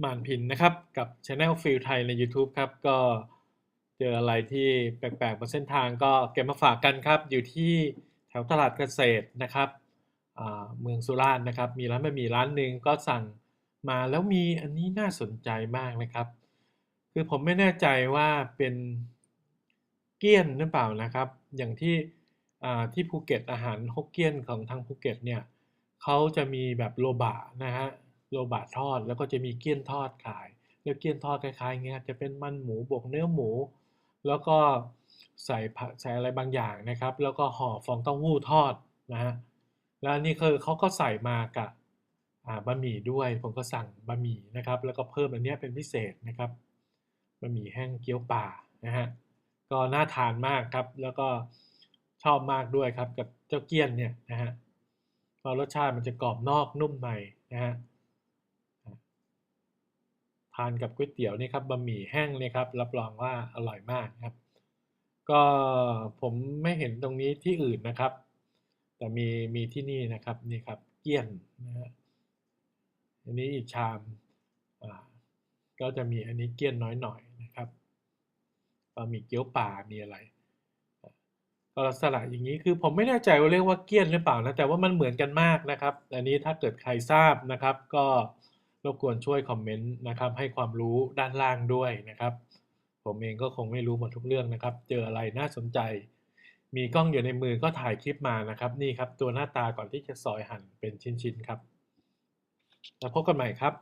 หมานพินนะครับ กับ Channel f i e l ไทยใน YouTube ครับ ก็เจออะไรที่แปลกๆบนเส้นทางก็เก็บมาฝากกันครับ อยู่ที่แถวตลาดเกษตรนะครับเมืองสุราษฎร์นะครับ มีร้านบะหมี่ร้านหนึ่งก็สั่งมาแล้วมีอันนี้น่าสนใจมากนะครับ คือผมไม่แน่ใจว่าเป็นเกี้ยนหรือเปล่านะครับ อย่างที่ที่ภูเก็ตอาหารฮกเกี้ยนของทางภูเก็ตเนี่ยเขาจะมีแบบโลบะนะฮะ โลบะทอดแล้วก็จะมีเกี้ยนทอดขาย แล้วเกี้ยนทอดคล้ายๆเงี้ยจะเป็นมันหมูบวกเนื้อหมู แล้วก็ใส่ผักใส่อะไรบางอย่างนะครับ แล้วก็ห่อฟองเต้าหู้ทอดนะฮะแล้วนี่คือเขาก็ใส่มากับอ่าบะหมี่ด้วยผมก็สั่งบะหมี่นะครับ แล้วก็เพิ่มอันเนี้ยเป็นพิเศษนะครับบะหมี่แห้งเกี๊ยวป่านะฮะก็น่าทานมากครับ แล้วก็ชอบมากด้วยครับกับเจ้าเกี้ยนเนี่ยนะฮะพราะรสชาติมันจะกรอบนอกนุ่มในนะฮะ ทานกับก๋วยเตี๋ยวนี่ครับบะหมี่แห้งเนี่ยครับรับรองว่าอร่อยมากครับ ก็ผมไม่เห็นตรงนี้ที่อื่นนะครับ แต่มีมีที่นี่นะครับนี่ครับเกี้ยนนะฮะอันนี้อีกชามอ่าก็จะมีอันนี้เกี้ยนน้อยหน่อยนะครับก็มีเกี๊ยวป่ามีอะไรก็ลักษณะอย่างนี้คือผมไม่แน่ใจว่าเรียกว่าเกี้ยนหรือเปล่านะแต่ว่ามันเหมือนกันมากนะครับ อันนี้ถ้าเกิดใครทราบนะครับ ก็ รบกวนช่วยคอมเมนต์นะครับให้ความรู้ด้านล่างด้วยนะครับ ผมเองก็คงไม่รู้หมดทุกเรื่องนะครับ เจออะไรน่าสนใจ มีกล้องอยู่ในมือก็ถ่ายคลิปมานะครับนี่ครับตัวหน้าตาก่อนที่จะซอยหั่นเป็นชิ้นๆครับ แล้วพบกันใหม่ครับ